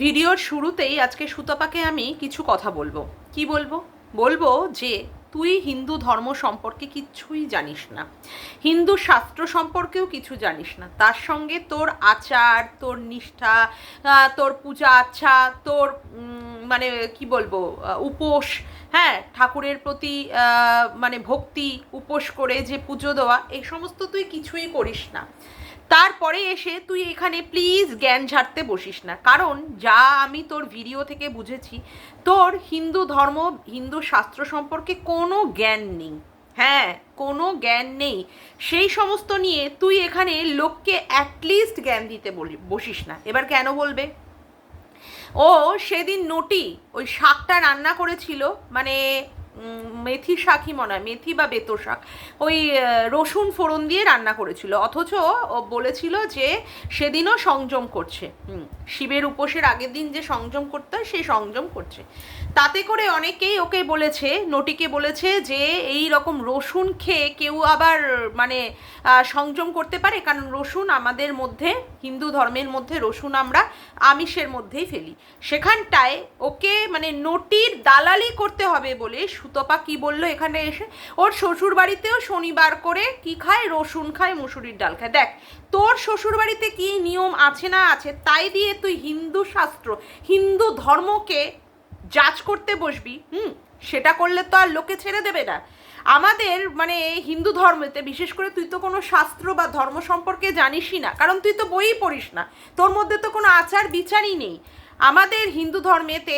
ভিডিওর শুরুতেই আজকে সুতপাকে আমি কিছু কথা বলব। কি বলব? বলব যে, তুই হিন্দু ধর্ম সম্পর্কে কিছুই জানিস না। হিন্দু শাস্ত্র সম্পর্কেও কিছু জানিস না। তার সঙ্গে তোর আচার, তোর নিষ্ঠা তোর পূজা আচ্ছা তোর মানে কি বলব উপোস হ্যাঁ ঠাকুরের প্রতি মানে ভক্তি, উপোস করে যে পুজো দেওয়া এই সমস্ত তুই কিছুই করিস না। তারপরে এসে তুই এখানে প্লিজ জ্ঞান ঝাড়তে বসিস না। কারণ যা আমি তোর ভিডিও থেকে বুঝেছি, তোর হিন্দু ধর্ম, হিন্দু শাস্ত্র সম্পর্কে কোনো জ্ঞান নেই। হ্যাঁ কোনো জ্ঞান নেই। সেই সমস্ত নিয়ে তুই এখানে লোককে অ্যাটলিস্ট জ্ঞান দিতে বসিস না। এবার কেন বলবে? ও সেদিন নটি, ওই শাকটা রান্না করেছিল মানে মেথি শাকই মনে হয়, মেথি বা বেতর শাক। ওই রসুন ফোড়ন দিয়ে রান্না করেছিল। অথচ ও বলেছিল যে সেদিনও সংযম করছে। শিবের উপোসের আগের দিন যে সংযম করতে হয়, সে সংযম করছে। তাতে করে অনেকেই ওকে বলেছে, নটিকে বলেছে যে এই রকম রসুন খেয়ে কেউ আবার মানে সংযম করতে পারে। কারণ রসুন আমাদের মধ্যে, হিন্দু ধর্মের মধ্যে রসুন আমরা আমিষের মধ্যেই ফেলি। সেখানটায় ওকে মানে নটির দালালি করতে হবে বলে সুতপা কি বলল এখানে এসে? ওর শ্বশুর বাড়িতেও শনিবার করে কি খায়? রসুন খায়, মুসুরির ডাল খায়। দেখ, তোর শ্বশুর বাড়িতে কি নিয়ম আছে না আছে, তাই দিয়ে তুই হিন্দু শাস্ত্র, হিন্দু ধর্মকে জাজ করতে বসবি, হুম, সেটা করলে তো আর লোকে ছেড়ে দেবে না। আমাদের মানে হিন্দু ধর্মেতে, বিশেষ করে তুই তো কোনো শাস্ত্র বা ধর্ম সম্পর্কে জানিসই না, কারণ তুই তো বইই পড়িস না, তোর মধ্যে তো কোনো আচার বিচারই নেই। আমাদের হিন্দু ধর্মেতে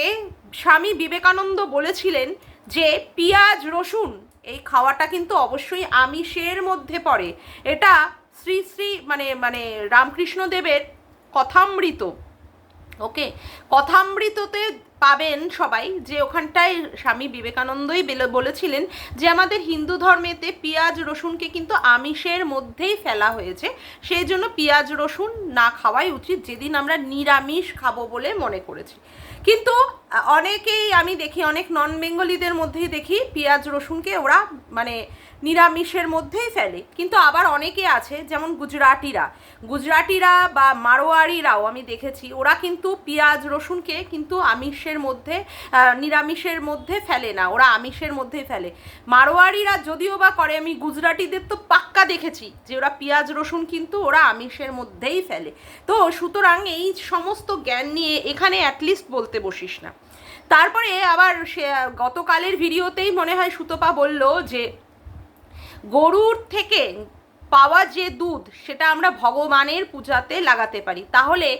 স্বামী বিবেকানন্দ বলেছিলেন যে, পিঁয়াজ, রসুন, এই খাওয়াটা কিন্তু অবশ্যই আমিষের মধ্যে পড়ে। এটা শ্রী শ্রী মানে মানে রামকৃষ্ণদেবের কথামৃত। ওকে। কথামৃততে পাবেন সবাই যে ওখানটায় স্বামী বিবেকানন্দই বলেছিলেন যে আমাদের হিন্দু ধর্মেতে পেঁয়াজ রসুনকে কিন্তু আমিষের মধ্যেই ফেলা হয়েছে। সেই জন্য পেঁয়াজ রসুন না খাওয়াই উচিত। যেদিন আমরা নিরামিষ খাব বলে মনে করেছি। কিন্তু অনেকেই আমি দেখি, অনেক নন বেঙ্গলিদের মধ্যেই দেখি, পেঁয়াজ রসুনকে ওরা মানে নিরামিষের মধ্যেই ফেলে। কিন্তু আবার অনেকে আছে, যেমন গুজরাটিরা। গুজরাটিরা বা মারোয়ারিরাও আমি দেখেছি, ওরা কিন্তু পেঁয়াজ রসুনকে কিন্তু আমিষের মধ্যে নিরামিষের মধ্যে ফেলে না, ওরা আমিষের মধ্যেই ফেলে। মারোয়ারিরা যদিও বা করে, আমি গুজরাটিদের তো পাক্কা দেখেছি যে ওরা পেঁয়াজ রসুন কিন্তু ওরা আমিষের মধ্যেই ফেলে। তো সুতরাং এই সমস্ত জ্ঞান নিয়ে এখানে অ্যাটলিস্ট বলতে বসিস না। তারপরে আবার সে, গতকালের ভিডিওতেই মনে হয় সুতপা বলল যে, গরুর থেকে পাওয়া যে দুধ, সেটা আমরা ভগবানের পূজাতে লাগাতে পারি। তাহলে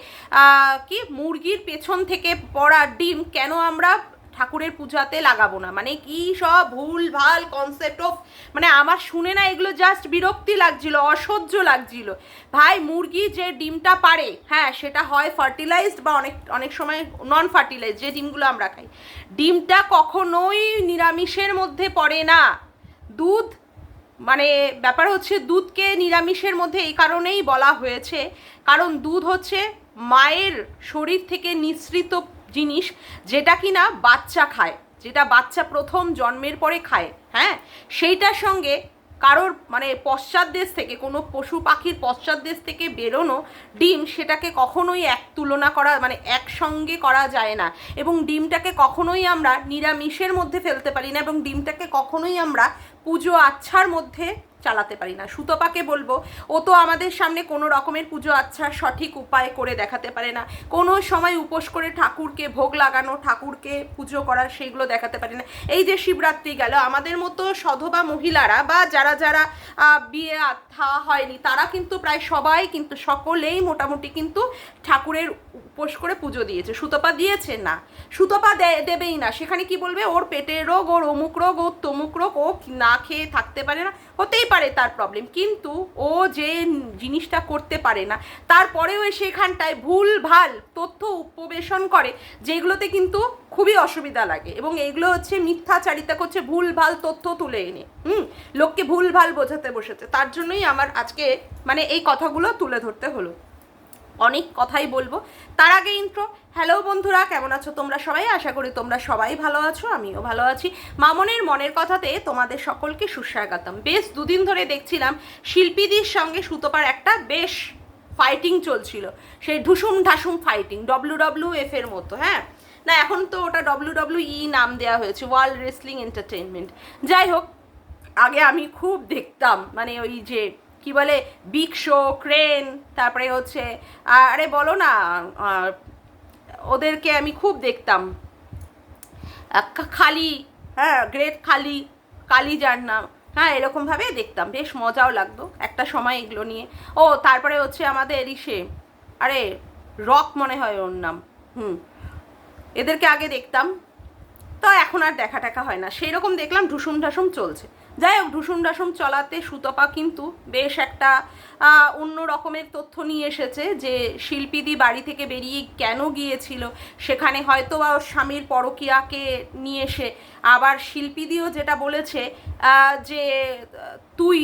কি মুরগির পেছন থেকে পড়া ডিম কেন আমরা ঠাকুরের পূজাতে লাগাবো না। মানে কি সব ভুল ভালো কনসেপ্ট অফ মানে আমার শুনে না এগুলো জাস্ট বিরক্তি লাগছিল, অসহ্য লাগছিল। ভাই, মুরগি যে ডিমটা পারে হ্যাঁ সেটা হয় ফার্টিলাইজড বা অনেক অনেক সময় নন ফার্টিলাইজড যে ডিমগুলো আমরা খাই। ডিমটা কখনোই নিরামিষের মধ্যে পড়ে না। দুধ মানে ব্যাপার হচ্ছে দুধকে নিরামিষের মধ্যে এই কারণেই বলা হয়েছে। কারণ দুধ হচ্ছে মায়ের শরীর থেকে নিঃসৃত জিনিস যেটা কিনা বাচ্চা খায়, যেটা বাচ্চা প্রথম জন্মের পরে খায় হ্যাঁ? সেইটার সঙ্গে কারোর মানে পশ্চাৎ দেশ থেকে, কোনো পশু পাখির পশ্চাৎ দেশ থেকে বেরোনো ডিম সেটাকে কখনোই এক তুলনা করা মানে একসঙ্গে করা যায় না। এবং ডিমটাকে কখনোই আমরা নিরামিষের মধ্যে ফেলতে পারি না এবং ডিমটাকে কখনোই আমরা পুজো আচ্ছার মধ্যে চালাতে পারি না। সুতপাকে বলব, ও তো আমাদের সামনে কোনো রকমের পুজো আচ্ছার সঠিক উপায় করে দেখাতে পারে না। কোনো সময় উপোস করে ঠাকুরকে ভোগ লাগানো, ঠাকুরকে পুজো করা সেইগুলো দেখাতে পারে না। এই যে শিবরাত্রি গেল, আমাদের মতো সধবা মহিলারা বা যারা যারা বিয়ে থা হয়নি, তারা কিন্তু প্রায় সবাই কিন্তু সকলেই মোটামুটি কিন্তু ঠাকুরের উপোস করে পুজো দিয়েছে। সুতপা দিয়েছে না। সুতপা দেবেই না। সেখানে কি বলবে? ওর পেটের রোগ, ওর অমুক রোগ, ওর তমুক রোগ, ও না খেয়ে থাকতে পারে না। হতেই পারে তার প্রবলেম কিন্তু ও যে জিনিসটা করতে পারে না, তারপরেও সেখানটায় ভুল ভালো তথ্য উপবেশন করে, যেগুলোতে কিন্তু খুবই অসুবিধা লাগে। এবং এইগুলো হচ্ছে মিথ্যাচারিতা করছে ভুল ভালো তথ্য তুলে এনে। হুম? লোককে ভুল ভালো বোঝাতে বসেছে। তার জন্যই আমার আজকে মানে এই কথাগুলো তুলে ধরতে হলো। অনেক কথাই বলব। তার আগে ইন্ট্রো হ্যালো বন্ধুরা, কেমন আছো তোমরা সবাই? আশা করি তোমরা সবাই ভালো আছো, আমিও ভালো আছি। মামনের মনের কথাতে তোমাদের সকলকে সুস্বাগতম। বেশ দুদিন ধরে দেখছিলাম শিল্পীদের সঙ্গে সুতোপার একটা বেশ ফাইটিং চলছিল। সেই ঢুসুম ঢাসুম ফাইটিং ডব্লিউ ডব্লিউ এফ এর মতো হ্যাঁ? না, এখন তো ওটা ডব্লিউ ডব্লিউ ই নাম দেওয়া হয়েছে ওয়ার্ল্ড রেসলিং এন্টারটেনমেন্ট যাই হোক, আগে আমি খুব দেখতাম মানে ওই যে কি বলে বিগ শো ক্রেন, তারপরে হচ্ছে, আরে বলো না ওদেরকে আমি খুব দেখতাম। খালি হ্যাঁ গ্রেট খালি, কালি যার নাম হ্যাঁ এরকমভাবে দেখতাম, বেশ মজাও লাগতো একটা সময় এগুলো নিয়ে। ও, তারপরে হচ্ছে আমাদের ইসে, আরে, রক মনে হয় ওর নাম, হুম, এদেরকে আগে দেখতাম। তো এখন আর দেখা টাকা হয় না সেই রকম দেখলাম ঢুসুম ঢাসুম চলছে। যাই হোক ঢুসুম ডাসুম চলাতে সুতপা কিন্তু বেশ একটা অন্য রকমের তথ্য নিয়ে এসেছে যে শিল্পীদি বাড়ি থেকে বেরিয়ে কেন গিয়েছিল। সেখানে হয়তো বা স্বামীর পরকিয়াকে নিয়ে এসে। আবার শিল্পীদিও যেটা বলেছে যে তুই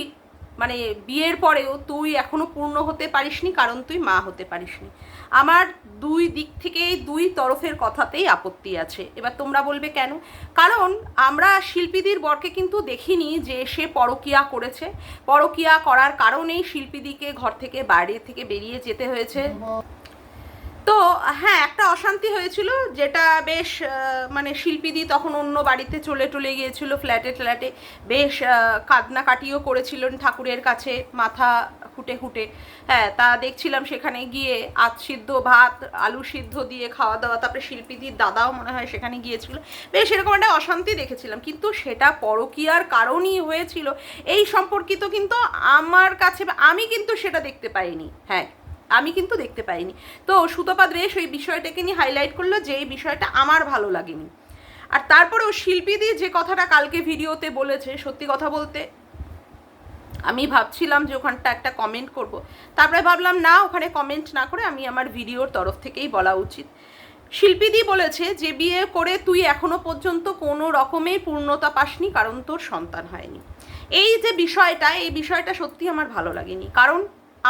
মানে বিয়ের পরেও তুই এখনও পূর্ণ হতে পারিসনি, কারণ তুই মা হতে পারিসনি। আমার দুই দিক থেকেই দুই তরফের কথাতেই আপত্তি আছে। এবার তোমরা বলবে কেন? কারণ আমরা শিল্পীদির বরকে কিন্তু দেখিনি যে সে পরকিয়া করেছে। পরকিয়া করার কারণেই শিল্পীদিকে ঘর থেকে বাইরে থেকে বেরিয়ে যেতে হয়েছে। তো হ্যাঁ একটা অশান্তি হয়েছিল যেটা বেশ মানে শিল্পীদি তখন অন্য বাড়িতে চলে টলে গিয়েছিল ফ্ল্যাটে ফ্ল্যাটে বেশ কান্নাকাটিও করেছিলেন ঠাকুরের কাছে মাথা খুঁটে খুঁটে হ্যাঁ তা দেখছিলাম সেখানে গিয়ে আত সিদ্ধ ভাত, আলু সিদ্ধ দিয়ে খাওয়া দাওয়া। তারপরে শিল্পীদির দাদাও মনে হয় সেখানে গিয়েছিল। বেশ, এরকম একটা অশান্তি দেখেছিলাম। কিন্তু সেটা পরকীয়ার কারণই হয়েছিল। এই সম্পর্কিত কিন্তু আমার কাছে, আমি কিন্তু সেটা দেখতে পাইনি। হ্যাঁ। আমি কিন্তু দেখতে পাইনি। তো সুতপাদ বেশ ওই বিষয়টাকে নিয়ে হাইলাইট করল যে এই বিষয়টা আমার ভালো লাগেনি। আর তারপরেও শিল্পীদি যে কথাটা কালকে ভিডিওতে বলেছে, সত্যি কথা বলতে, আমি ভাবছিলাম যে ওখানটা একটা কমেন্ট করব। তারপরে ভাবলাম, না, ওখানে কমেন্ট না করে আমি আমার ভিডিওর তরফ থেকেই বলা উচিত। শিল্পীদি বলেছে যে, বিয়ে করে তুই এখনও পর্যন্ত কোনো রকমের পূর্ণতা পাসনি, কারণ তোর সন্তান হয়নি। এই যে বিষয়টা, এই বিষয়টা সত্যি আমার ভালো লাগেনি। কারণ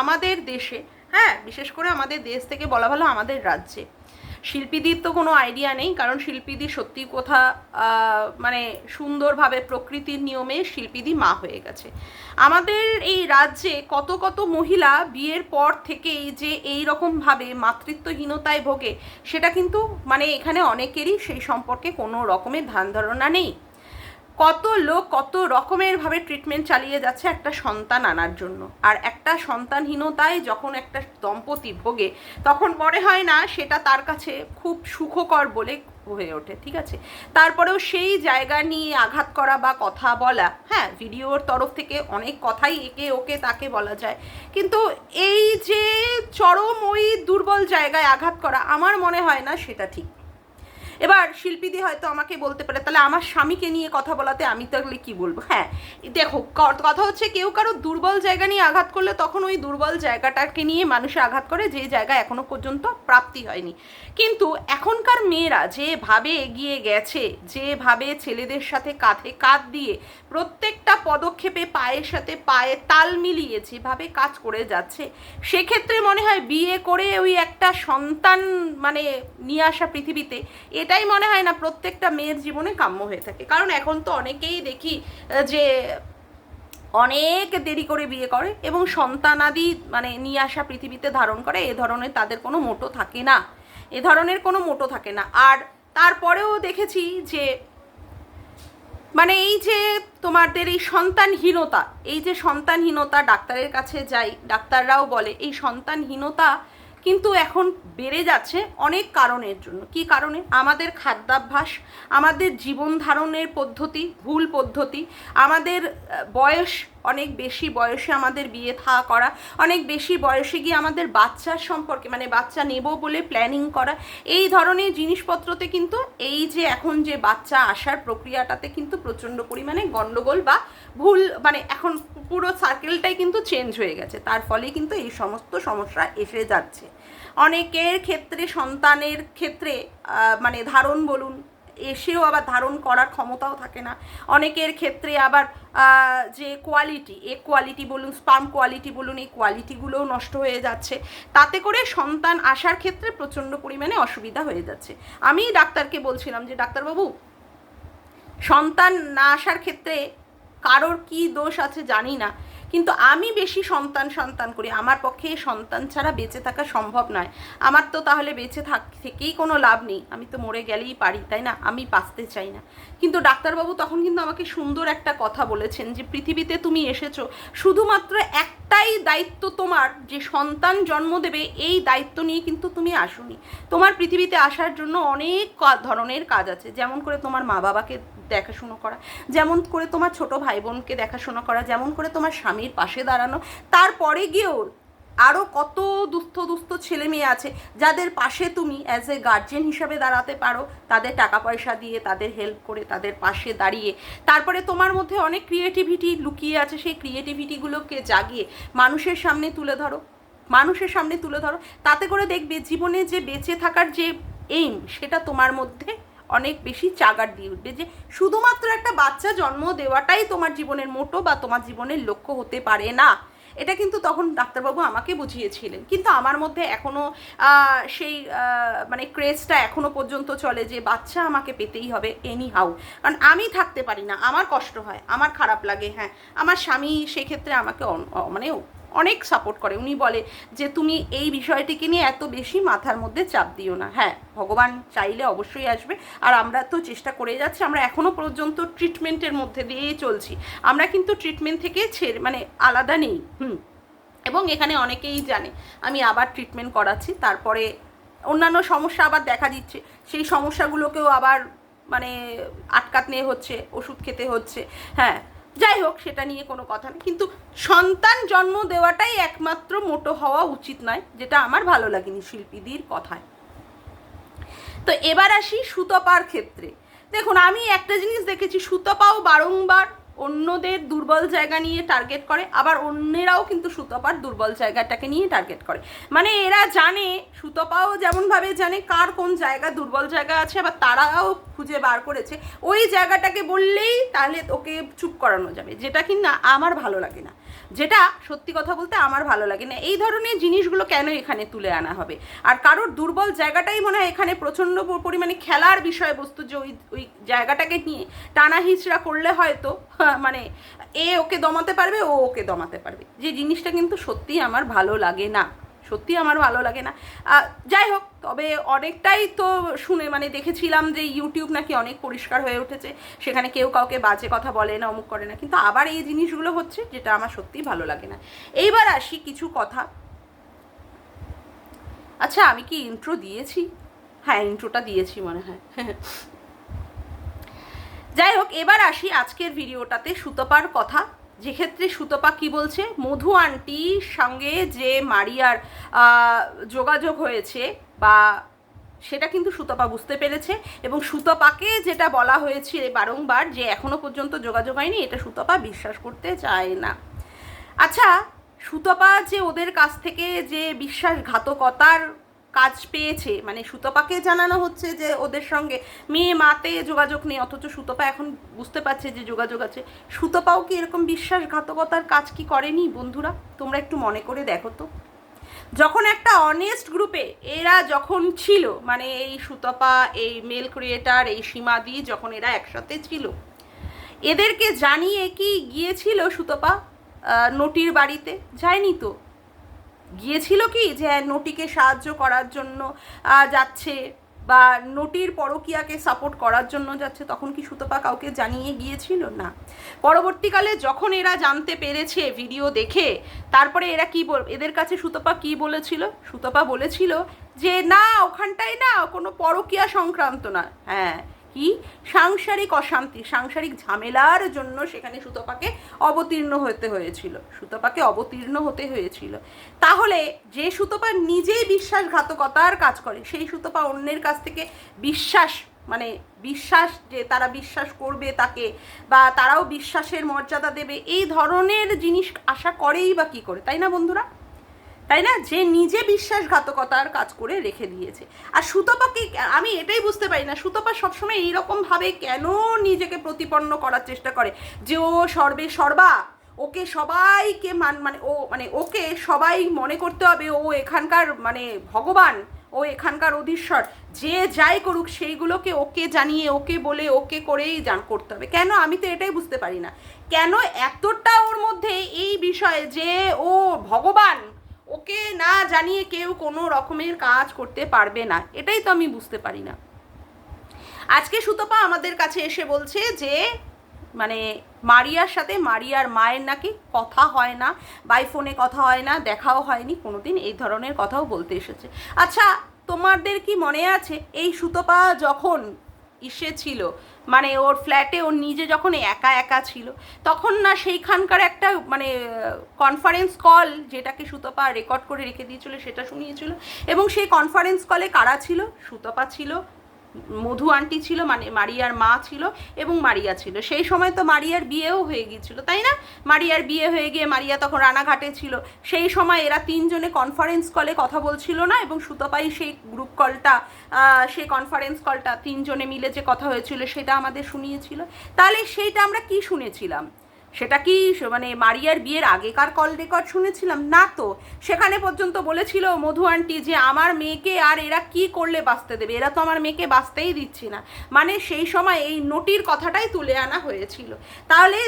আমাদের দেশে হ্যাঁ বিশেষ করে আমাদের দেশ থেকে বলা ভালো আমাদের রাজ্যে। শিল্পীদির তো কোনো আইডিয়া নেই, কারণ শিল্পীদি সত্যি কথা মানে সুন্দরভাবে প্রকৃতির নিয়মে শিল্পীদি মা হয়ে গেছে। আমাদের এই রাজ্যে কত কত মহিলা বিয়ের পর থেকেই যে এই রকমভাবে মাতৃত্বহীনতায় ভোগে, সেটা কিন্তু মানে এখানে অনেকেরই সেই সম্পর্কে কোনো রকমের ধ্যান ধারণা নেই। কত লোক কত রকমের ভাবে ট্রিটমেন্ট চালিয়ে যাচ্ছে একটা সন্তান আনার জন্য। আর একটা সন্তানহীনতায় যখন একটা দম্পতি ভোগে, তখন মনে হয় না সেটা তার কাছে খুব সুখকর বলে হয়ে ওঠে, ঠিক আছে? তারপরেও সেই জায়গা নিয়ে আঘাত করা বা কথা বলা হ্যাঁ ভিডিওর তরফ থেকে অনেক কথাই একে ওকে তাকে বলা যায়। কিন্তু এই যে চরম ওই দুর্বল জায়গায় আঘাত করা, আমার মনে হয় না সেটা ঠিক। এবার শিল্পীদি হয়তো আমাকে বলতে পারে, তাহলে আমার স্বামীকে নিয়ে কথা বলাতে আমি তাহলে কি বলব? হ্যাঁ দেখো কথা হচ্ছে কেউ কারও দুর্বল জায়গা নিয়ে আঘাত করলে তখন ওই দুর্বল জায়গাটাকে নিয়ে মানুষে আঘাত করে, যে জায়গা এখনও পর্যন্ত প্রাপ্তি হয়নি। কিন্তু এখনকার মেয়েরা যেভাবে এগিয়ে গেছে, যেভাবে ছেলেদের সাথে কাঁধে কাঁধ দিয়ে প্রত্যেকটা পদক্ষেপে পায়ের সাথে পায়ে তাল মিলিয়ে যেভাবে কাজ করে যাচ্ছে, সেক্ষেত্রে মনে হয় বিয়ে করে ওই একটা সন্তান মানে নিয়ে আসা পৃথিবীতে এটাই মনে হয় না প্রত্যেকটা মেয়ের জীবনে কাম্য হয়ে থাকে। কারণ এখন তো অনেকেই দেখি যে অনেক দেরি করে বিয়ে করে এবং সন্তানাদি মানে নিয়ে আসা পৃথিবীতে ধারণ করে, এ ধরনের তাদের কোনো মোটো থাকে না। এ ধরনের কোনো মোটো থাকে না। আর তারপরেও দেখেছি যে মানে এই যে তোমাদের এই সন্তানহীনতা, এই যে সন্তানহীনতা ডাক্তারের কাছে যাই, ডাক্তাররাও বলে, এই সন্তানহীনতা কিন্তু এখন বেড়ে যাচ্ছে অনেক কারণের জন্য। কি কারণে? আমাদের খাদ্যাভ্যাস, আমাদের জীবন ধারণের পদ্ধতি, ভুল পদ্ধতি, আমাদের বয়স, অনেক বেশি বয়সে আমাদের বিয়ে থা, করা, অনেক বেশি বয়সে গিয়ে আমাদের বাচ্চার সম্পর্কে মানে বাচ্চা নেব বলে প্ল্যানিং করা, এই ধরনের জিনিসপত্রতে কিন্তু এই যে এখন যে বাচ্চা আসার প্রক্রিয়াটাতে কিন্তু প্রচণ্ড পরিমাণে গণ্ডগোল বা ভুল মানে এখন পুরো সার্কেলটাই কিন্তু চেঞ্জ হয়ে গেছে। তার ফলে কিন্তু এই সমস্ত সমস্যা এসে যাচ্ছে। অনেকের ক্ষেত্রে, সন্তানের ক্ষেত্রে মানে ধারণ বলুন, এসেও আবার ধারণ করার ক্ষমতাও থাকে না। অনেকের ক্ষেত্রে আবার যে কোয়ালিটি এ কোয়ালিটি বলুন স্পার্ম কোয়ালিটি বলুন, এই কোয়ালিটিগুলোও নষ্ট হয়ে যাচ্ছে। তাতে করে সন্তান আসার ক্ষেত্রে প্রচণ্ড পরিমাণে অসুবিধা হয়ে যাচ্ছে। আমি ডাক্তারকে বলছিলাম যে, ডাক্তারবাবু, সন্তান না আসার ক্ষেত্রে কারোর কি দোষ আছে জানি না। কিন্তু আমি বেশি সন্তান সন্তান করি। আমার পক্ষে সন্তান ছাড়া বেঁচে থাকা সম্ভব নয়। আমার তো তাহলে বেঁচে থাক, থেকেই কোনো লাভ নেই। আমি তো মরে গেলেই পারি, তাই না? আমি বাঁচতে চাই না। কিন্তু ডাক্তারবাবু তখন কিন্তু আমাকে সুন্দর একটা কথা বলেছেন যে, পৃথিবীতে তুমি এসেছ, শুধুমাত্র একটাই দায়িত্ব তোমার যে সন্তান জন্ম দেবে, এই দায়িত্ব নিয়ে কিন্তু তুমি আসুনি। তোমার পৃথিবীতে আসার জন্য অনেক ধরনের কাজ আছে। যেমন করে তোমার মা বাবাকে দেখাশুনো করা, যেমন করে তোমার ছোট ভাই বোনকে দেখাশোনা করা, যেমন করে তোমার স্বামীর পাশে দাঁড়ানো, তারপরে গিয়েও আরও কত দুস্থ দুস্থ ছেলে মেয়ে আছে, যাদের পাশে তুমি অ্যাজ এ গার্জেন হিসাবে দাঁড়াতে পারো, তাদের টাকা পয়সা দিয়ে, তাদের হেল্প করে, তাদের পাশে দাঁড়িয়ে। তারপরে তোমার মধ্যে অনেক ক্রিয়েটিভিটি লুকিয়ে আছে, সেই ক্রিয়েটিভিটিগুলোকে জাগিয়ে মানুষের সামনে তুলে ধরো। মানুষের সামনে তুলে ধরো। তাতে করে দেখবে জীবনে যে বেঁচে থাকার যে এইম সেটা তোমার মধ্যে অনেক বেশি চাগার দিয়ে উঠবে যে শুধুমাত্র একটা বাচ্চা জন্ম দেওয়াটাই তোমার জীবনের মোটো বা তোমার জীবনের লক্ষ্য হতে পারে না। এটা কিন্তু তখন ডাক্তারবাবু আমাকে বুঝিয়েছিলেন। কিন্তু আমার মধ্যে এখনও সেই মানে ক্রেজটা এখনও পর্যন্ত চলে যে বাচ্চা আমাকে পেতেই হবে এনি হাউ কারণ আমি থাকতে পারি না, আমার কষ্ট হয়, আমার খারাপ লাগে হ্যাঁ। আমার স্বামী সেক্ষেত্রে আমাকে মানে অনেক সাপোর্ট করে। উনি বলে যে, তুমি এই বিষয়টিকে নিয়ে এত বেশি মাথার মধ্যে চাপ দিও না। হ্যাঁ ভগবান চাইলে অবশ্যই আসবে। আর আমরা তো চেষ্টা করে যাচ্ছি, আমরা এখনও পর্যন্ত ট্রিটমেন্টের মধ্যে দিয়েই চলছি। আমরা কিন্তু ট্রিটমেন্ট থেকে ছেড়ে মানে আলাদা নেই, হুম। এবং এখানে অনেকেই জানে, আমি আবার ট্রিটমেন্ট করাচ্ছি, তারপরে অন্যান্য সমস্যা আবার দেখা দিচ্ছে। সেই সমস্যাগুলোকেও আবার মানে আটকাত নিয়ে হচ্ছে, ওষুধ খেতে হচ্ছে হ্যাঁ। যাই হোক, সেটা নিয়ে কোনো কথা নেই। কিন্তু সন্তান জন্ম দেওয়াটাই একমাত্র মোটো হওয়া উচিত নয়, যেটা আমার ভালো লাগেনি শিল্পীদের কথায়। তো এবার আসি সুতপার ক্ষেত্রে। দেখুন, আমি একটা জিনিস দেখেছি, সুতপাও বারংবার অন্যদের দুর্বল জায়গা নিয়ে টার্গেট করে, আবার অন্যেরাও কিন্তু সুতপার দুর্বল জায়গাটাকে নিয়ে টার্গেট করে। মানে এরা জানে, সুতপাও যেমনভাবে জানে কার কোন জায়গা দুর্বল জায়গা আছে, আবার তারাও খুঁজে বার করেছে। ওই জায়গাটাকে বললেই তাহলে ওকে চুপ করানো যাবে, যেটা কিনা আমার ভালো লাগে না। যেটা সত্যি কথা বলতে আমার ভালো লাগে না। এই ধরনের জিনিসগুলো কেন এখানে তুলে আনা হবে? আর কারোর দুর্বল জায়গাটাই মনে হয় এখানে প্রচণ্ড পরিমাণে খেলার বিষয়বস্তু যে ওই ওই জায়গাটাকে নিয়ে টানা হিচড়া করলে হয়তো হ্যাঁ, মানে এ ওকে দমাতে পারবে ও ওকে দমাতে পারবে। যে জিনিসটা কিন্তু সত্যিই আমার ভালো লাগে না। সত্যি আমার ভালো লাগে না। যাই হোক, তবে অনেকটাই তো শুনে মানে দেখেছিলাম যে ইউটিউব নাকি অনেক পরিষ্কার হয়ে উঠেছে। সেখানে কেউ কাউকে বাজে কথা বলে না, অমুক করে না। কিন্তু আবার এই জিনিসগুলো হচ্ছে যেটা আমার সত্যিই ভালো লাগে না। এইবার আসি কিছু কথা। আচ্ছা আমি কি ইন্ট্রো দিয়েছি? হ্যাঁ ইন্ট্রোটা দিয়েছি মনে হয়। যাই হোক, এবার আসি আজকের ভিডিওটাতে সুতপার কথা। যেক্ষেত্রে সুতপা কি বলছে? মধু আন্টির সঙ্গে যে মারিয়ার যোগাযোগ হয়েছে বা সেটা কিন্তু সুতপা বুঝতে পেরেছে এবং সুতপাকে যেটা বলা হয়েছে বারংবার যে এখনও পর্যন্ত যোগাযোগ হয়নি, এটা সুতপা বিশ্বাস করতে চায় না। আচ্ছা সুতপা যে ওদের কাছ থেকে যে বিশ্বাসঘাতকতার কাজ পেয়েছে। মানে সুতপাকে জানানো হচ্ছে যে ওদের সঙ্গে মেয়ে, মাতে যোগাযোগ নেই, অথচ সুতপা এখন বুঝতে পারছে যে যোগাযোগ আছে। সুতপাও কি এরকম বিশ্বাসঘাতকতার কাজ কি করেনি বন্ধুরা? তোমরা একটু মনে করে দেখো তো। যখন একটা অনেস্ট গ্রুপে এরা যখন ছিল মানে এই সুতপা, এই মেল ক্রিয়েটার এই সীমাদি যখন এরা একসাথে ছিল, এদেরকে জানিয়ে কি গিয়েছিল সুতপা? নটির বাড়িতে? যায়নি তো। গিয়েছিল কি যে নটিকে সাহায্য করার জন্য যাচ্ছে বা নটির পরকিয়াকে সাপোর্ট করার জন্য যাচ্ছে, তখন কি সুতপা কাউকে জানিয়ে গিয়েছিল? না। পরবর্তীকালে যখন এরা জানতে পেরেছে ভিডিও দেখে, তারপরে এরা কি বল, এদের কাছে সুতপা কি বলেছিল? সুতপা বলেছিল যে, না, ওখানটায় না, কোনো পরকিয়া সংক্রান্ত না। হ্যাঁ। কি? সাংসারিক অশান্তি, সাংসারিক ঝামেলার জন্য সেখানে সুতপাকে অবতীর্ণ হতে হয়েছিল। সুতপাকে অবতীর্ণ হতে হয়েছিল। তাহলে যে সুতপা নিজেই বিশ্বাসঘাতকতার কাজ করে, সেই সুতপা অন্যের কাছ থেকে বিশ্বাস মানে বিশ্বাস যে তারা বিশ্বাস করবে তাকে বা তারাও বিশ্বাসের মর্যাদা দেবে, এই ধরনের জিনিস আশা করেই বা কী করে? তাই না বন্ধুরা? তাই না? যে নিজে বিশ্বাসঘাতকতার কাজ করে রেখে দিয়েছে। আর সুতপাকে, আমি এটাই বুঝতে পারি না, সুতপা সবসময় এইরকমভাবে কেন নিজেকে প্রতিপন্ন করার চেষ্টা করে? যে ও সর্বে সর্বা, ওকে সবাইকে মান মানে ও মানে ওকে সবাই মনে করতে হবে ও এখানকার মানে ভগবান, ও এখানকার অধীশ্বর। যে যাই করুক, সেইগুলোকে ওকে জানিয়ে, ওকে বলে, ওকে করেই জান করতে হবে। কেন? আমি তো এটাই বুঝতে পারি না। কেন এতটা ওর মধ্যে এই বিষয়ে যে ও ভগবান ওকে না জানিয়ে কেউ কোনো রকমের কাজ করতে পারবে না। এটাই তো আমি বুঝতে পারি না। আজকে সুতপা আমাদের কাছে এসে বলছে যে মানে মারিয়ার সাথে মারিয়ার মায়ের নাকি কথা হয় না বাই ফোনে কথা হয় না, দেখাও হয়নি, কোনোদিন এই ধরনের কথাও বলতে এসেছে। আচ্ছা তোমাদের কি মনে আছে, এই সুতপা যখন ইসে ছিল। মানে ওর ফ্ল্যাটে ওর নিজে যখন একা একা ছিল, তখন না সেইখানকার একটা মানে কনফারেন্স কল যেটাকে সুতপা রেকর্ড করে রেখে দিয়েছিল সেটা শুনিয়েছিল। এবং সেই কনফারেন্স কলে কারা ছিল? সুতপা ছিল মধু আন্টি ছিল মানে মারিয়ার মা ছিল এবং মারিয়া ছিল। সেই সময় তো মারিয়ার বিয়েও হয়ে গিয়েছিল, তাই না? মারিয়ার বিয়ে হয়ে গিয়ে মারিয়া তখন রানাঘাটে ছিল। সেই সময় এরা তিনজনে কনফারেন্স কলে কথা বলছিল না এবং সুতপাই সেই গ্রুপ কলটা সেই কনফারেন্স কলটা তিনজনে মিলে যে কথা হয়েছিল সেটা আমাদের শুনিয়েছিল। তাহলে সেইটা আমরা কি শুনেছিলাম? সেটা কি মানে মারিয়ার বিয়ের আগেকার কল রেকর্ড শুনেছিলাম? না তো। সেখানে পর্যন্ত বলেছিল মধু আন্টি যে আমার মেয়েকে আর এরা কি করলে বাঁচতে দেবে? এরা তো আমার মেয়েকে বাঁচতেই দিচ্ছি না। মানে সেই সময় এই নোটির কথাটাই তুলে আনা হয়েছিল। তাহলে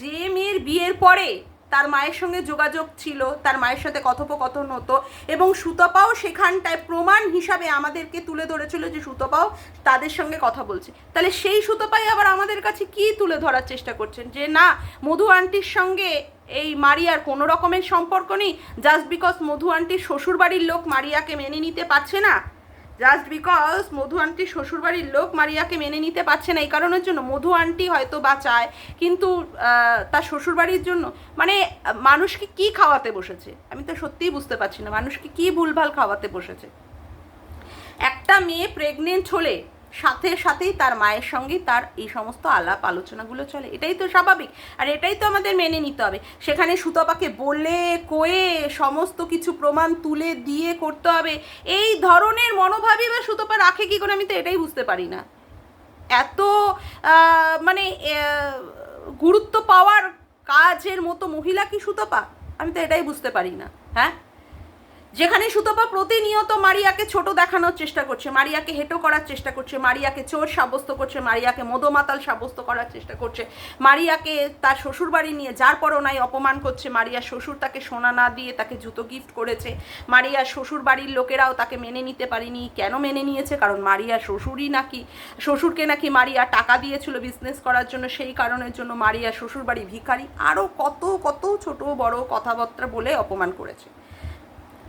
যে মেয়ের বিয়ের পরে তার মায়ের সঙ্গে যোগাযোগ ছিল, তার মায়ের সাথে কথোপকথন হতো এবং সুতপাও সেখানটায় প্রমাণ হিসাবে আমাদেরকে তুলে ধরেছিল যে সুতপাও তাদের সঙ্গে কথা বলছে। তাহলে সেই সুতপাই আবার আমাদের কাছে কি তুলে ধরার চেষ্টা করছেন? যে না, মধু আন্টির সঙ্গে এই মারিয়ার কোনো রকমের সম্পর্ক নেই জাস্ট বিকজ মধু আন্টির শ্বশুরবাড়ির লোক মারিয়াকে মেনে নিতে পারছে না। জাস্ট বিকজ মধু আন্টি শ্বশুরবাড়ির লোক মারিয়াকে মেনে নিতে পারছে না, এই কারণের জন্য মধু আন্টি হয়তো বা চায়, কিন্তু তার শ্বশুরবাড়ির জন্য মানে মানুষকে কি খাওয়াতে বসেছে? আমি তো সত্যিই বুঝতে পারছি না, মানুষকে কি ভুলভাল খাওয়াতে বসেছে? একটা মেয়ে প্রেগনেন্ট হলে সাথে সাথেই তার মায়ের সঙ্গে তার এই সমস্ত আলাপ আলোচনাগুলো চলে। এটাই তো স্বাভাবিক। আর এটাই তো আমাদের মেনে নিতে হবে। সেখানে সুতপাকে বলে, কয়ে সমস্ত কিছু প্রমাণ তুলে দিয়ে করতে হবে। এই ধরনের মনোভাবই বা সুতপা রাখে কি করে আমি তো এটাই বুঝতে পারি না। এত মানে গুরুত্ব পাওয়ার কাজের মতো মহিলা কি সুতপা? আমি তো এটাই বুঝতে পারি না। হ্যাঁ? যেখানে সুতপা প্রতিনিয়ত মারিয়াকে ছোট দেখানোর চেষ্টা করছে, মারিয়াকে হেটো করার চেষ্টা করছে, মারিয়াকে চোর সাব্যস্ত করছে, মারিয়াকে মদমাতাল সাব্যস্ত করার চেষ্টা করছে, মারিয়াকে তার শ্বশুরবাড়ি নিয়ে যার পরও নাই অপমান করছে, মারিয়ার শ্বশুর তাকে সোনা না দিয়ে তাকে জুতো গিফট করেছে, মারিয়ার শ্বশুর বাড়ির লোকেরাও তাকে মেনে নিতে পারেনি, কেন মেনে নিয়েছে? কারণ মারিয়ার শ্বশুরই নাকি, শ্বশুরকে নাকি মারিয়া টাকা দিয়েছিল বিজনেস করার জন্য, সেই কারণের জন্য মারিয়া শ্বশুর বাড়ি ভিখারি আরও কত কত ছোট বড় কথাবার্তা বলে অপমান করেছে।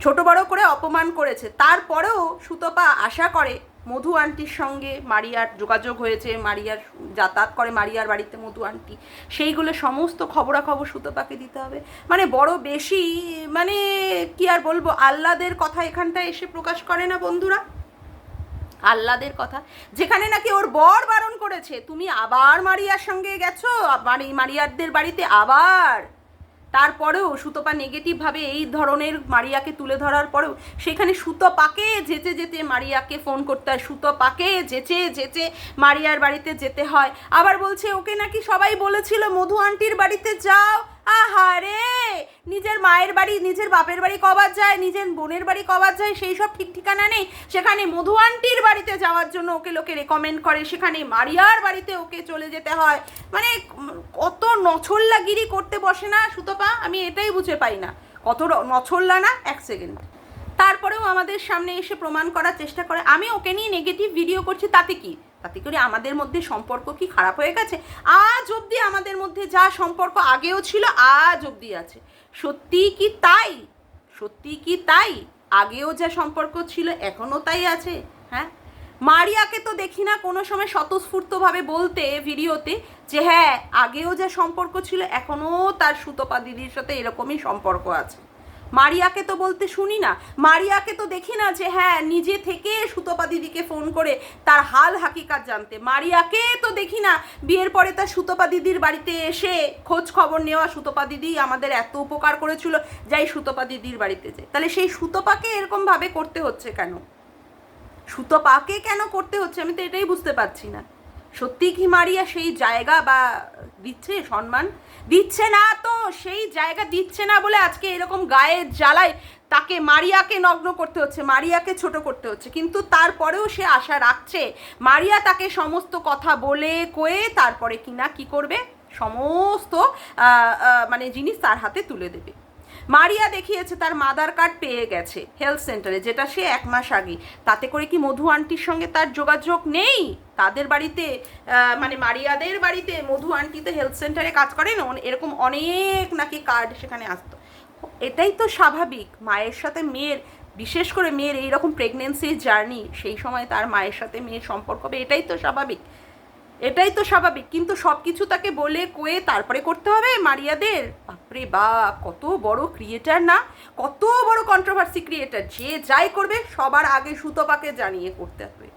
ছোট বড় করে অপমান করেছে। তারপরেও সুতপা আশা করে, মধু আন্টির সঙ্গে মারিয়ার যোগাযোগ হয়েছে, মারিয়ার যাতায়াত করে মারিয়ার বাড়িতে মধু আন্টি। সেইগুলো সমস্ত খবরাখবর সুতপাকে দিতে হবে। মানে বড় বেশি মানে কি আর বলব, আহ্লাদের কথা এখানটায় এসে প্রকাশ করে না বন্ধুরা? আহ্লাদের কথা। যেখানে নাকি ওর বর বারণ করেছে, তুমি আবার মারিয়ার সঙ্গে গেছো? মানে মারিয়ারদের বাড়িতে আবার? তারপরেও সুতপা নেগেটিভভাবে এই ধরনের মারিয়াকে তুলে ধরার পরেও সেখানে সুতপাকে যেতে যেতে মারিয়াকে ফোন করতে হয়। সুতপাকে যেচে যেচে মারিয়ার বাড়িতে যেতে হয়। আবার বলছে, ওকে নাকি সবাই বলেছিল মধু আন্টির বাড়িতে যাও? আহারে! নিজের মায়ের বাড়ি, নিজের বাপের বাড়ি কবার যায়, নিজের বোনের বাড়ি কবার যায়, সেই সব ঠিক ঠিকানা নেই। সেখানে মধু আন্টির বাড়িতে যাওয়ার জন্য ওকে লোকে রেকমেন্ড করে, সেখানে মারিয়ার বাড়িতে ওকে চলে যেতে হয়। মানে কত নছল্লাগিরি করতে বসে না সুতপা, আমি এটাই বুঝে পাই না। কত নছল্লা না, এক সেকেন্ড। তারপরেও আমাদের সামনে এসে প্রমাণ করার চেষ্টা করে। আমি ওকে নিয়ে নেগেটিভ ভিডিও করছি, তাতে কি? তাতে করে আমাদের মধ্যে সম্পর্ক কি খারাপ হয়ে গেছে? আজ অবধি আমাদের মধ্যে যা সম্পর্ক আগেও ছিল, আজ অবধি আছে। সত্যি কি তাই? সত্যি কি তাই? আগেও যা সম্পর্ক ছিল, এখনও তাই আছে হ্যাঁ? মারিয়াকে তো দেখি না কোনো সময় স্বতঃস্ফূর্তভাবে বলতে ভিডিওতে যে হ্যাঁ আগেও যা সম্পর্ক ছিল, এখনও তার সুতপা দিদির সাথে এরকমই সম্পর্ক আছে। মারিয়াকে তো বলতে শুনি না। মারিয়াকে তো দেখি না যে হ্যাঁ নিজে থেকে সুতপা দিদিকে ফোন করে তার হাল হাকিকাত জানতে। মারিয়াকে তো দেখি না। বিয়ের পরে তার সুতপা দিদির বাড়িতে এসে খোঁজ খবর নেওয়া সুতপা দিদি আমাদের এত উপকার করেছিল, যাই সুতপা দিদির বাড়িতে যে তাহলে সেই সুতপাকে এরকমভাবে করতে হচ্ছে কেন? সুতপাকে কেন করতে হচ্ছে? আমি তো এটাই বুঝতে পারছি না। সত্যি কি মারিয়া সেই জায়গা বা দিচ্ছে সম্মান? দিচ্ছে না তো, সেই জায়গা দিচ্ছে না বলে আজকে এরকম গায়ে জ্বালায় তাকে মারিয়াকে নগ্ন করতে হচ্ছে, মারিয়াকে ছোট করতে হচ্ছে। কিন্তু তারপরেও সে আশা রাখছে, মারিয়া তাকে সমস্ত কথা বলে কয়ে তারপরে কিনা কি করবে? সমস্ত মানে জিনিস তার হাতে তুলে দেবে। মারিয়া দেখিয়েছে তার মাদার কার্ড পেয়ে গেছে হেলথ সেন্টারে, যেটা সে এক মাস আগে তাতে করে কি মধু আন্টির সঙ্গে তার যোগাযোগ নেই? তাদের বাড়িতে মানে মারিয়াদের বাড়িতে মধু আন্টিতে হেলথ সেন্টারে কাজ করেন? এরকম অনেক নাকি কার্ড সেখানে আসতো। এটাই তো স্বাভাবিক, মায়ের সাথে মেয়ের, বিশেষ করে মেয়ের এইরকম প্রেগনেন্সির জার্নি সেই সময় তার মায়ের সাথে মেয়ের সম্পর্ক হবে, এটাই তো স্বাভাবিক। এটাই তো স্বাভাবিক। কিন্তু সব কিছু তাকে বলে কয়ে তারপরে করতে হবে মারিয়াদের। বাপরে বা কত বড় ক্রিয়েটার না? কত বড় কন্ট্রোভার্সি ক্রিয়েটার যে যাই করবে, সবার আগে সুতপাকে জানিয়ে করতে হবে।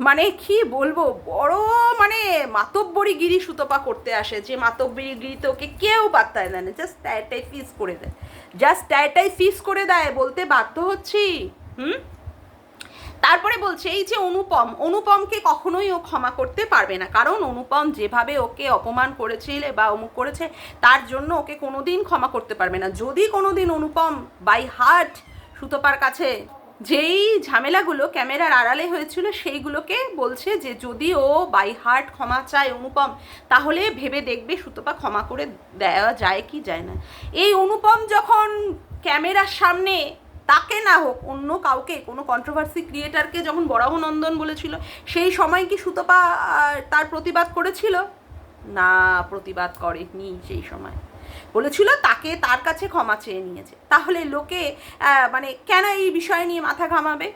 মানে কি বলব, বড় মানে মাতব্বরিগিরি সুতপা করতে আসে। যে মাতব্বরিগিরিতে ওকে কেউ পাত্তায় দেয় না। জাস্ট টাইটাই ফিস করে দেয়। জাস্ট টাইটাই ফিস করে দেয় বলতে বাধ্য হচ্ছি। হুম? তারপরে বলছে, এই যে অনুপম, অনুপমকে কখনোই ও ক্ষমা করতে পারবে না। কারণ অনুপম যেভাবে ওকে অপমান করেছিল বা অমুক করেছে, তার জন্য ওকে কোনোদিন ক্ষমা করতে পারবে না। যদি কোনোদিন অনুপম বাই হার্ট সুতপার কাছে যেই ঝামেলাগুলো ক্যামেরার আড়ালে হয়েছিল, সেইগুলোকে বলছে যে, যদি ও বাই হার্ট ক্ষমা চায় অনুপম, তাহলে ভেবে দেখবে সুতপা ক্ষমা করে দেওয়া যায় কি যায় না। এই অনুপম যখন ক্যামেরার সামনে তাকে না হোক অন্য কাউকে, কোনো কন্ট্রোভার্সি ক্রিয়েটারকে যখন বরাহনন্দন বলেছিল, সেই সময় কি সুতপা তার প্রতিবাদ করেছিল? না, প্রতিবাদ করেনি সেই সময়। বলেছিল তাকে তার কাছে ক্ষমা চেয়ে নিয়েছে। তাহলে লোকে মানে কেন এই বিষয় নিয়ে মাথা ঘামাবে?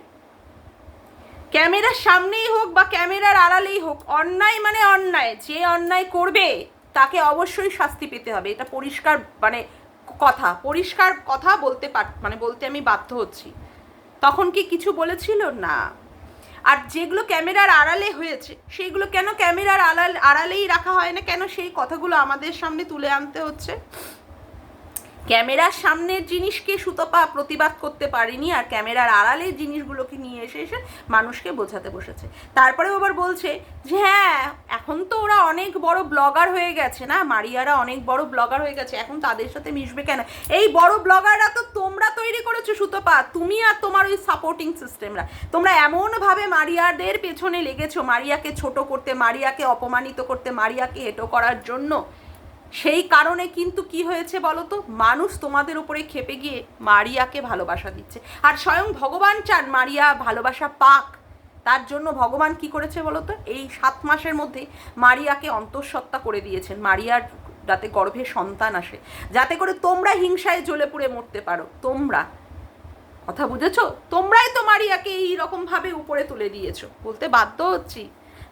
ক্যামেরার সামনেই হোক বা ক্যামেরার আড়ালেই হোক, অন্যায় মানে অন্যায়। যে অন্যায় করবে, তাকে অবশ্যই শাস্তি পেতে হবে। এটা পরিষ্কার মানে কথা, পরিষ্কার কথা বলতে পার মানে বলতে আমি বাধ্য হচ্ছি। তখন কি কিছু বলেছিল? না। আর যেগুলো ক্যামেরার আড়ালে হয়েছে, সেইগুলো কেন ক্যামেরার আড়াল, আড়ালেই রাখা হয় না? কেন সেই কথাগুলো আমাদের সামনে তুলে আনতে হচ্ছে? ক্যামেরার সামনের জিনিসকে সুতপা প্রতিবাদ করতে পারেনি আর ক্যামেরার আড়ালের জিনিসগুলোকে নিয়ে এসে এসে মানুষকে বোঝাতে বসেছে। তারপরে আবার বলছে যে হ্যাঁ এখন তো ওরা অনেক বড় ব্লগার হয়ে গেছে না? মারিয়ারা অনেক বড় ব্লগার হয়ে গেছে। এখন তাদের সাথে মিশবে কেন? এই বড় ব্লগাররা তো তোমরা তৈরি করেছ সুতপা, তুমি আর তোমার ওই সাপোর্টিং সিস্টেমরা তোমরা এমনভাবে মারিয়াদের পেছনে লেগেছো, মারিয়াকে ছোট করতে, মারিয়াকে অপমানিত করতে, মারিয়াকে হেঁটো করার জন্য। সেই কারণে কিন্তু কি হয়েছে বলো তো মানুষ তোমাদের উপরে খেপে গিয়ে মারিয়াকে ভালোবাসা দিচ্ছে। আর স্বয়ং ভগবান চান মারিয়া ভালোবাসা পাক। তার জন্য ভগবান কি করেছে বলো তো এই সাত মাসের মধ্যে মারিয়াকে অন্তঃসত্ত্বা করে দিয়েছেন। মারিয়ার যাতে গর্ভে সন্তান আসে। যাতে করে তোমরা হিংসায় জ্বলে পুড়ে মরতে পারো। তোমরা। কথা বুঝেছ? তোমরাই তো মারিয়াকে এই রকম উপরে তুলে দিয়েছ। বলতে বাধ্য হচ্ছি।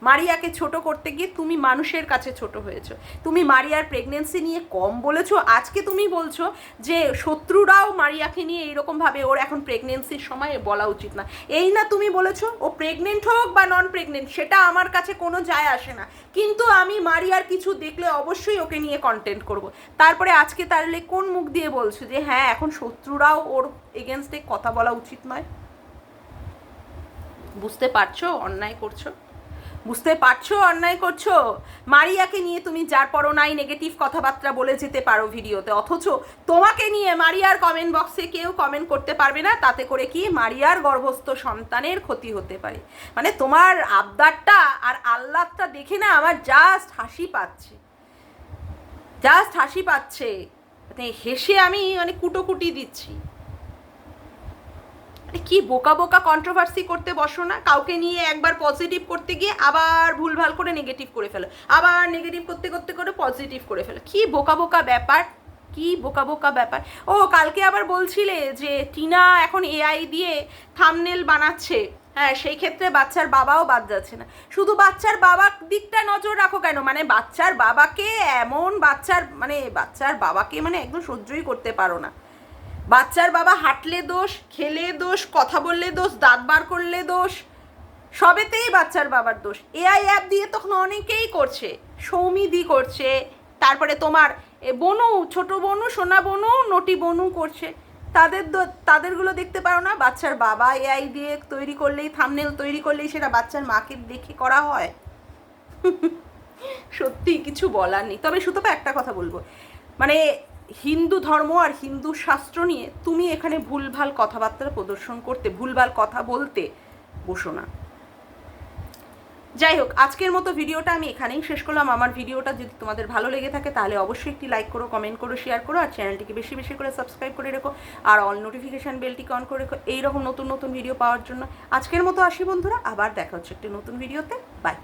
মারিয়াকে ছোট করতে গিয়ে তুমি মানুষের কাছে ছোট হয়েছো। তুমি মারিয়ার প্রেগনেন্সি নিয়ে কম বলেছ, আজকে তুমি বলছো যে শত্রুরাও মারিয়াকে নিয়ে এইরকমভাবে ওর এখন প্রেগনেন্সির সময় বলা উচিত না। এই না তুমি বলেছ, ও প্রেগনেন্ট হোক বা নন প্রেগনেন্ট সেটা আমার কাছে কোনো যায় আসে না। কিন্তু আমি মারিয়ার কিছু দেখলে অবশ্যই ওকে নিয়ে কন্টেন্ট করব। তারপরে আজকে তাহলে কোন মুখ দিয়ে বলছো যে হ্যাঁ এখন শত্রুরাও ওর এগেনস্টে কথা বলা উচিত নয়? বুঝতে পারছ, অন্যায় করছ? বুঝতে পারছ, অন্যায় করছ? মারিয়াকে নিয়ে তুমি যার পরো নাই নেগেটিভ কথাবার্তা বলে যেতে পারো ভিডিওতে, অথচ তোমাকে নিয়ে মারিয়ার কমেন্ট বক্সে কেউ কমেন্ট করতে পারবে না, তাতে করে কি মারিয়ার গর্ভস্থ সন্তানের ক্ষতি হতে পারে। মানে তোমার আবদারটা আর আহ্লাদটা দেখে না আমার জাস্ট হাসি পাচ্ছে। জাস্ট হাসি পাচ্ছে। মানে হেসে আমি মানে কুটোকুটি দিচ্ছি। আরে কি বোকা বোকা কন্ট্রোভার্সি করতে বসো না, কাউকে নিয়ে একবার পজিটিভ করতে গিয়ে আবার ভুলভাল করে নেগেটিভ করে ফেলো, আবার নেগেটিভ করতে করতে করে পজিটিভ করে ফেলো। কি বোকা বোকা ব্যাপার? কি বোকা বোকা ব্যাপার? ও, কালকে আবার বলছিলে যে টিনা এখন এআই দিয়ে থামনেল বানাচ্ছে। হ্যাঁ সেই ক্ষেত্রে বাচ্চার বাবাও বাদ যাচ্ছে না। শুধু বাচ্চার বাবার দিকটা নজর রাখো কেন? মানে বাচ্চার বাবাকে এমন বাচ্চার মানে বাচ্চার বাবাকে মানে একদম সহ্যই করতে পারো না। বাচ্চার বাবা হাঁটলে দোষ, খেলে দোষ, কথা বললে দোষ, দাঁত বার করলে দোষ, সবেতেই বাচ্চার বাবার দোষ। এআই অ্যাপ দিয়ে তখন অনেকেই করছে। সৌমিদি করছে, তারপরে তোমার বনু, ছোট বনু, সোনা বনু, নটি বনু করছে। তাদের তাদেরগুলো দেখতে পারো না, বাচ্চার বাবা এআই দিয়ে তৈরি করলেই থামনেল তৈরি করলেই সেটা বাচ্চার মাকে দেখে করা হয়। সত্যি কিছু বলার নেই। তবে শুধু একটা কথা বলব। মানে হিন্দু ধর্ম আর হিন্দু শাস্ত্র নিয়ে তুমি এখানে ভুলভাল কথাবার্তা প্রদর্শন করতে, ভুলভাল কথা বলতে বসো না। যাই হোক, আজকের মতো ভিডিওটা আমি এখানেই শেষ করলাম। আমার ভিডিওটা যদি তোমাদের ভালো লেগে থাকে, তাহলে অবশ্যই একটি লাইক করো কমেন্ট করো শেয়ার করো, আর চ্যানেলটিকে বেশি বেশি করে সাবস্ক্রাইব করে রেখো, আর অল নোটিফিকেশান বেলটিকে অন করে রেখো। এইরকম নতুন নতুন ভিডিও পাওয়ার জন্য। আজকের মতো আসি বন্ধুরা, আবার দেখা হচ্ছে একটি নতুন ভিডিওতে বাই